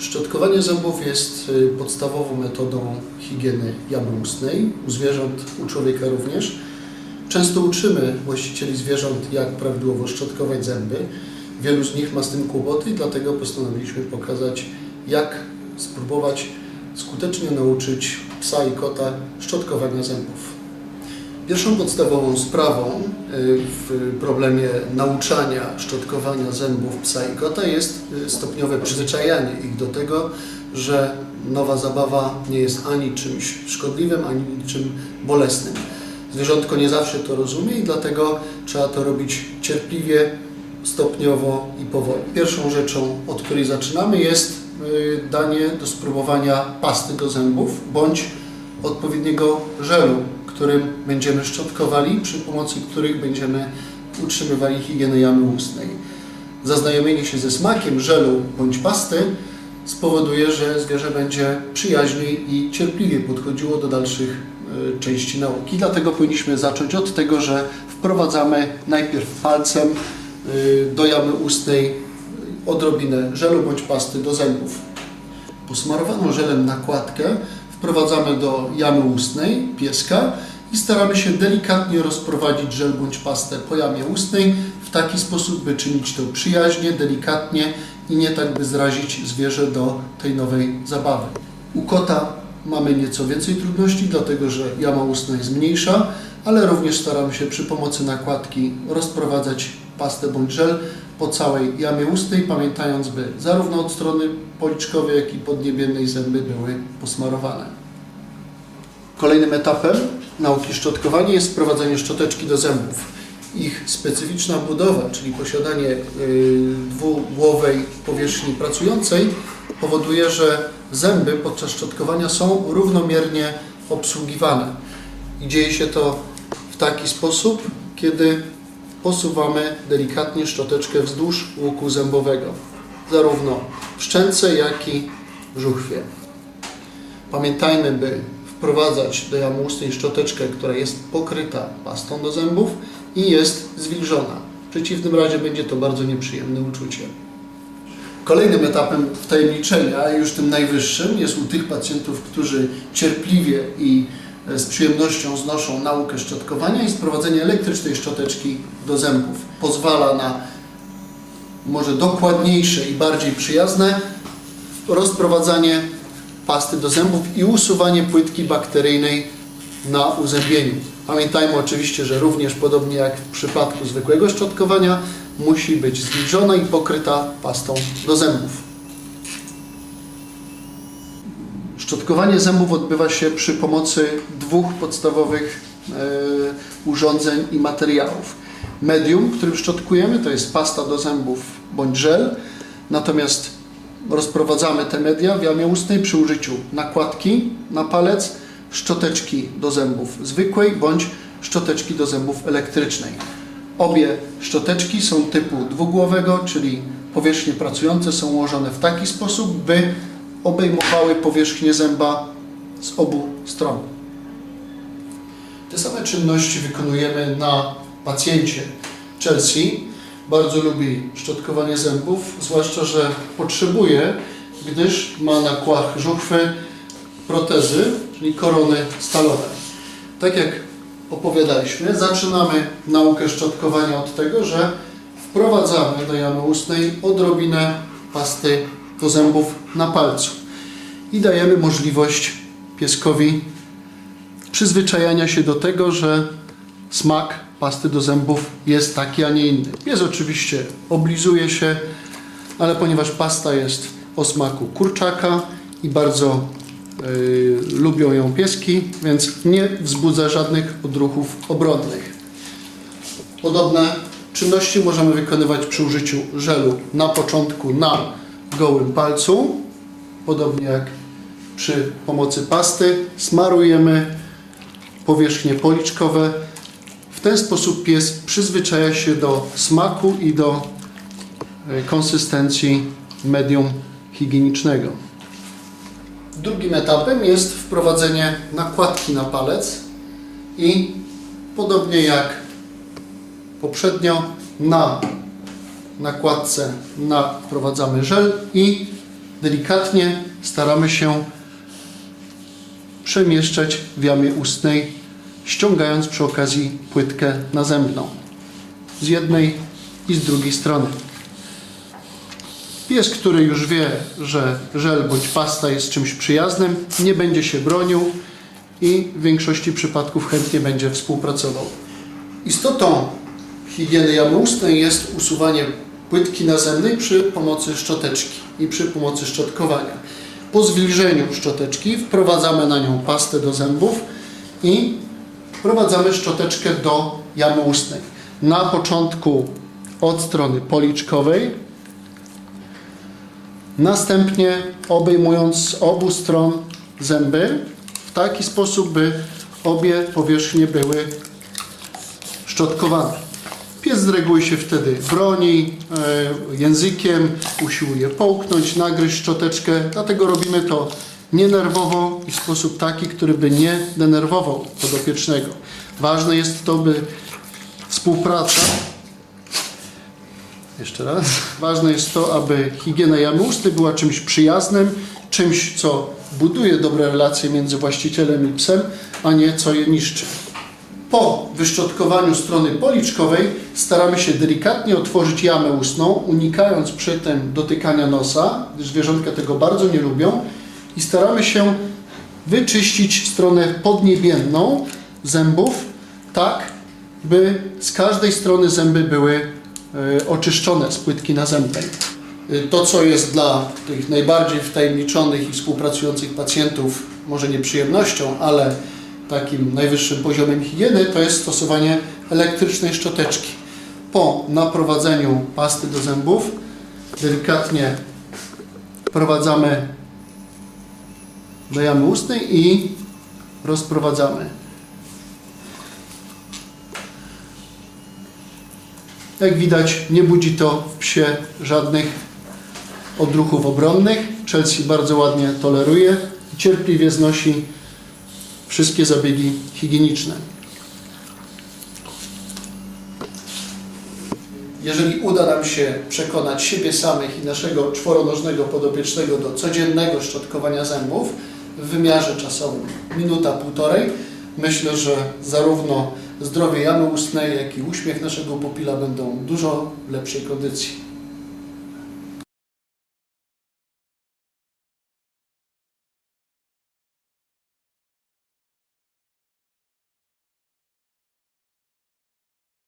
Szczotkowanie zębów jest y, podstawową metodą higieny jamy ustnej, u zwierząt, u człowieka również. Często uczymy właścicieli zwierząt, jak prawidłowo szczotkować zęby. Wielu z nich ma z tym kłopoty, dlatego postanowiliśmy pokazać, jak spróbować skutecznie nauczyć psa i kota szczotkowania zębów. Pierwszą podstawową sprawą y, w problemie nauczania szczotkowania zębów psa i kota jest y, stopniowe przyzwyczajanie ich do tego, że nowa zabawa nie jest ani czymś szkodliwym, ani czym bolesnym. Zwierzątko nie zawsze to rozumie i dlatego trzeba to robić cierpliwie, stopniowo i powoli. Pierwszą rzeczą, od której zaczynamy jest y, danie do spróbowania pasty do zębów bądź odpowiedniego żelu, którym będziemy szczotkowali, przy pomocy których będziemy utrzymywali higienę jamy ustnej. Zaznajomienie się ze smakiem żelu bądź pasty spowoduje, że zwierzę będzie przyjaźniej i cierpliwie podchodziło do dalszych y, części nauki. Dlatego powinniśmy zacząć od tego, że wprowadzamy najpierw palcem y, do jamy ustnej odrobinę żelu bądź pasty do zębów. Posmarowaną żelem nakładkę wprowadzamy do jamy ustnej pieska i staramy się delikatnie rozprowadzić żel bądź pastę po jamie ustnej w taki sposób, by czynić to przyjaźnie, delikatnie i nie tak, by zrazić zwierzę do tej nowej zabawy. U kota mamy nieco więcej trudności, dlatego że jama ustna jest mniejsza, ale również staramy się przy pomocy nakładki rozprowadzać pastę bądź żel po całej jamie ustnej, pamiętając, by zarówno od strony policzkowej, jak i podniebiennej zęby były posmarowane. Kolejnym etapem nauki szczotkowania jest wprowadzenie szczoteczki do zębów. Ich specyficzna budowa, czyli posiadanie y, dwugłowej powierzchni pracującej, powoduje, że zęby podczas szczotkowania są równomiernie obsługiwane. I dzieje się to w taki sposób, kiedy posuwamy delikatnie szczoteczkę wzdłuż łuku zębowego, zarówno w szczęce, jak i w żuchwie. Pamiętajmy, by wprowadzać do jamy ustnej szczoteczkę, która jest pokryta pastą do zębów i jest zwilżona. W przeciwnym razie będzie to bardzo nieprzyjemne uczucie. Kolejnym etapem wtajemniczenia, już tym najwyższym, jest u tych pacjentów, którzy cierpliwie i z przyjemnością znoszą naukę szczotkowania i sprowadzenie elektrycznej szczoteczki do zębów. Pozwala na może dokładniejsze i bardziej przyjazne rozprowadzanie pasty do zębów i usuwanie płytki bakteryjnej na uzębieniu. Pamiętajmy oczywiście, że również podobnie jak w przypadku zwykłego szczotkowania musi być zwilżona i pokryta pastą do zębów. Szczotkowanie zębów odbywa się przy pomocy dwóch podstawowych e, urządzeń i materiałów. Medium, którym szczotkujemy, to jest pasta do zębów bądź żel, natomiast rozprowadzamy te media w jamie ustnej przy użyciu nakładki na palec, szczoteczki do zębów zwykłej bądź szczoteczki do zębów elektrycznej. Obie szczoteczki są typu dwugłowego, czyli powierzchnie pracujące są ułożone w taki sposób, by obejmowały powierzchnię zęba z obu stron. Te same czynności wykonujemy na pacjencie. Chelsea bardzo lubi szczotkowanie zębów, zwłaszcza, że potrzebuje, gdyż ma na kłach żuchwy protezy, czyli korony stalowe. Tak jak opowiadaliśmy, zaczynamy naukę szczotkowania od tego, że wprowadzamy do jamy ustnej odrobinę pasty do zębów na palcu i dajemy możliwość pieskowi przyzwyczajania się do tego, że smak pasty do zębów jest taki, a nie inny. Pies oczywiście oblizuje się, ale ponieważ pasta jest o smaku kurczaka i bardzo y, lubią ją pieski, więc nie wzbudza żadnych odruchów obronnych. Podobne czynności możemy wykonywać przy użyciu żelu na początku na gołym palcu, podobnie jak przy pomocy pasty. Smarujemy powierzchnie policzkowe. W ten sposób pies przyzwyczaja się do smaku i do e, konsystencji medium higienicznego. Drugim etapem jest wprowadzenie nakładki na palec i podobnie jak poprzednio na nakładce na wprowadzamy żel i delikatnie staramy się przemieszczać w jamie ustnej, ściągając przy okazji płytkę nazębną z jednej i z drugiej strony. Pies, który już wie, że żel bądź pasta jest czymś przyjaznym, nie będzie się bronił i w większości przypadków chętnie będzie współpracował. Istotą higieny jamy ustnej jest usuwanie płytki nazemnej przy pomocy szczoteczki i przy pomocy szczotkowania. Po zwilżeniu szczoteczki wprowadzamy na nią pastę do zębów i wprowadzamy szczoteczkę do jamy ustnej. Na początku od strony policzkowej, następnie obejmując z obu stron zęby w taki sposób, by obie powierzchnie były szczotkowane. Pies z reguły się wtedy broni e, językiem, usiłuje połknąć, nagryźć szczoteczkę, dlatego robimy to nienerwowo i w sposób taki, który by nie denerwował podopiecznego. Ważne jest to, by współpraca jeszcze raz. Ważne jest to, aby higiena jamy ustnej była czymś przyjaznym, czymś, co buduje dobre relacje między właścicielem i psem, a nie co je niszczy. Po wyszczotkowaniu strony policzkowej staramy się delikatnie otworzyć jamę ustną, unikając przy tym dotykania nosa, gdyż zwierzątka tego bardzo nie lubią i staramy się wyczyścić stronę podniebienną zębów tak, by z każdej strony zęby były e, oczyszczone z płytki nazębnej. E, To, co jest dla tych najbardziej wtajemniczonych i współpracujących pacjentów może nie przyjemnością, ale takim najwyższym poziomem higieny, to jest stosowanie elektrycznej szczoteczki. Po naprowadzeniu pasty do zębów delikatnie wprowadzamy do jamy ustnej i rozprowadzamy. Jak widać, nie budzi to w psie żadnych odruchów obronnych. Chelsea bardzo ładnie toleruje cierpliwie znosi wszystkie zabiegi higieniczne. Jeżeli uda nam się przekonać siebie samych i naszego czworonożnego podopiecznego do codziennego szczotkowania zębów w wymiarze czasowym minuta, półtorej, myślę, że zarówno zdrowie jamy ustnej, jak i uśmiech naszego pupila będą w dużo lepszej kondycji.